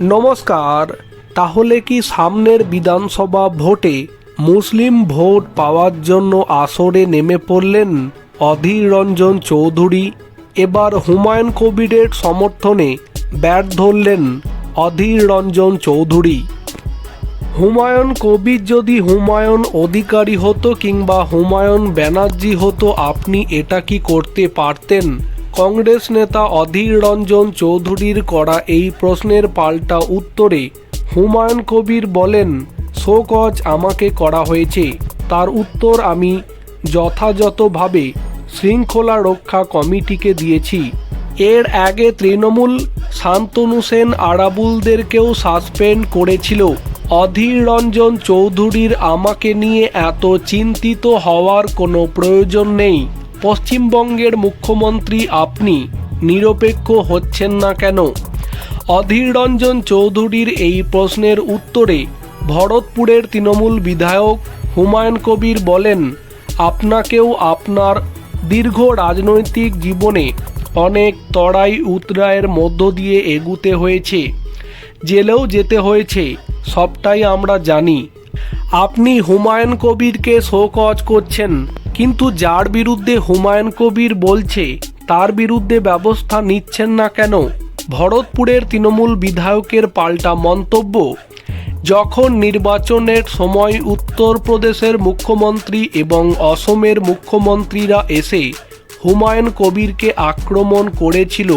নমস্কার, তাহলে কি সামনের বিধানসভা ভোটে মুসলিম ভোট পাওয়ার জন্য আসরে নেমে পড়লেন অধীর রঞ্জন চৌধুরী? এবার হুমায়ুন কবিরের সমর্থনে ব্যাট ধরলেন অধীর রঞ্জন চৌধুরী। হুমায়ুন কবির যদি হুমায়ুন অধিকারী হতো কিংবা হুমায়ুন ব্যানার্জি হতো, আপনি এটা কি করতে পারতেন? কংগ্রেস নেতা অধীর রঞ্জন চৌধুরীর করা এই প্রশ্নের পাল্টা উত্তরে হুমায়ুন কবির বলেন, শোকজ আমাকে করা হয়েছে। তার উত্তর আমি যথাযথভাবে শৃঙ্খলা রক্ষা কমিটিকে দিয়েছি। এর আগে তৃণমূল শান্তনু সেন আরাবুলদেরকেও সাসপেন্ড করেছিল। অধীর রঞ্জন চৌধুরীর আমাকে নিয়ে এত চিন্তিত হওয়ার কোনো প্রয়োজন নেই। পশ্চিমবঙ্গের মুখ্যমন্ত্রী আপনি নিরপেক্ষ হচ্ছেন না কেন? অধীর রঞ্জন চৌধুরীর এই প্রশ্নের উত্তরে ভরতপুরের তৃণমূল বিধায়ক হুমায়ুন কবির বলেন, আপনাকেও আপনার দীর্ঘ রাজনৈতিক জীবনে অনেক তড়াই উতরায়ের মধ্য দিয়ে এগুতে হয়েছে। জেলেও যেতে হয়েছে, সবটাই আমরা জানি। আপনি হুমায়ুন কবিরকে শোকজ করছেন। কিন্তু যার বিরুদ্ধে হুমায়ুন কবির বলছে, তার বিরুদ্ধে ব্যবস্থা নিচ্ছেন না কেন? ভরতপুরের তৃণমূল বিধায়কের পাল্টা মন্তব্য? যখন নির্বাচনের সময় উত্তরপ্রদেশের মুখ্যমন্ত্রী এবং অসমের মুখ্যমন্ত্রীরা এসে হুমায়ুন কবিরকে আক্রমণ করেছিল,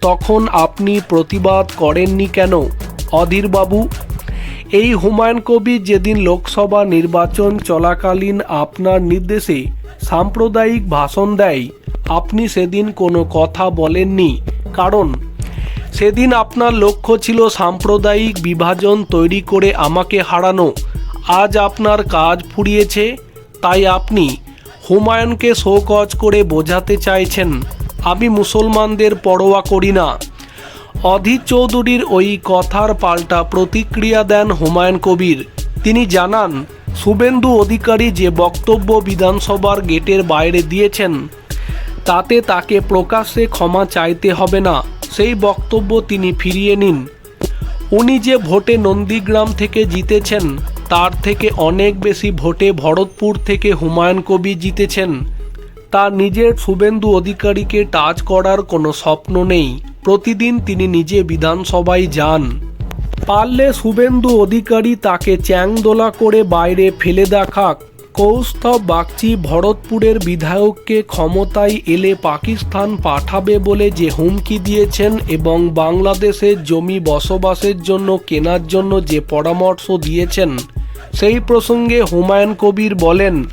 তখন আপনি প্রতিবাদ করেননি কেন? অধীরবাবু এই হুমায়ুন কবির যেদিন লোকসভা নির্বাচন চলাকালীন আপনার নির্দেশে সাম্প্রদায়িক ভাষণ দেয়, আপনি সেদিন কোনো কথা বলেননি। কারণ, সেদিন আপনার লক্ষ্য ছিল সাম্প্রদায়িক বিভাজন তৈরি করে আমাকে হারানো। আজ আপনার কাজ ফুরিয়েছে, তাই আপনি হুমায়ুনকে শোকজ করে বোঝাতে চাইছেন। আমি মুসলমানদের পরোয়া করি না। অধীর চৌধুরীর ওই কথার পাল্টা প্রতিক্রিয়া দেন হুমায়ুন কবির। তিনি জানান, শুভেন্দু অধিকারী যে বক্তব্য বিধানসভার গেটের বাইরে দিয়েছেন, তাতে তাকে প্রকাশ্যে ক্ষমা চাইতে হবে না। সেই বক্তব্য তিনি ফিরিয়ে নিন। উনি যে ভোটে নন্দীগ্রাম থেকে জিতেছেন, তার থেকে অনেক বেশি ভোটে ভরতপুর থেকে হুমায়ুন কবির জিতেছেন। তার নিজের শুভেন্দু অধিকারীকে টাচ করার কোনো স্বপ্ন নেই। প্রতিদিন তিনি নিজে বিধানসভায় যান। পারলে শুভেন্দু অধিকারী তাকে চ্যাংদোলা করে বাইরে ফেলে দেখাক কৌস্তব বাগচি ভরতপুরের বিধায়ককে ক্ষমতায় এলে পাকিস্তান পাঠাবে বলে যে হুমকি দিয়েছেন এবং বাংলাদেশের জমি বসবাসের জন্য কেনার জন্য যে পরামর্শ দিয়েছেন, সেই প্রসঙ্গে হুমায়ুন কবির বলেন,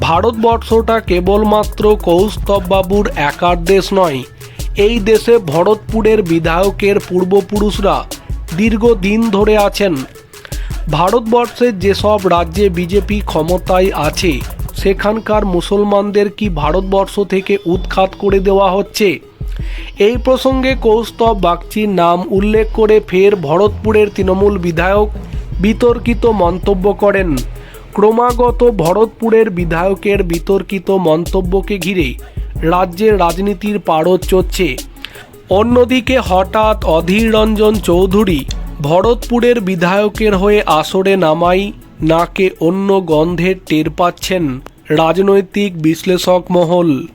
ভারতবর্ষটা কেবলমাত্র কৌস্তববাবুর একার দেশ নয় এই দেশে ভরতপুরের বিধায়কের পূর্বপুরুষরা দীর্ঘদিন ধরে আছেন। ভারতবর্ষের যেসব রাজ্যে বিজেপি ক্ষমতায় আছে, সেখানকার মুসলমানদের কি ভারতবর্ষ থেকে উৎখাত করে দেওয়া হচ্ছে? এই প্রসঙ্গে কৌস্তব বাগচির নাম উল্লেখ করে ফের ভরতপুরের তৃণমূল বিধায়ক বিতর্কিত মন্তব্য করেন। ক্রমাগত ভরতপুরের বিধায়কের বিতর্কিত মন্তব্যকে ঘিরে রাজ্যের রাজনীতির পারদ চড়ছে। অন্যদিকে হঠাৎ অধীর রঞ্জন চৌধুরী ভরতপুরের বিধায়কের হয়ে আসরে নামাই, নাকে অন্য গন্ধের টের পাচ্ছেন রাজনৈতিক বিশ্লেষক মহল।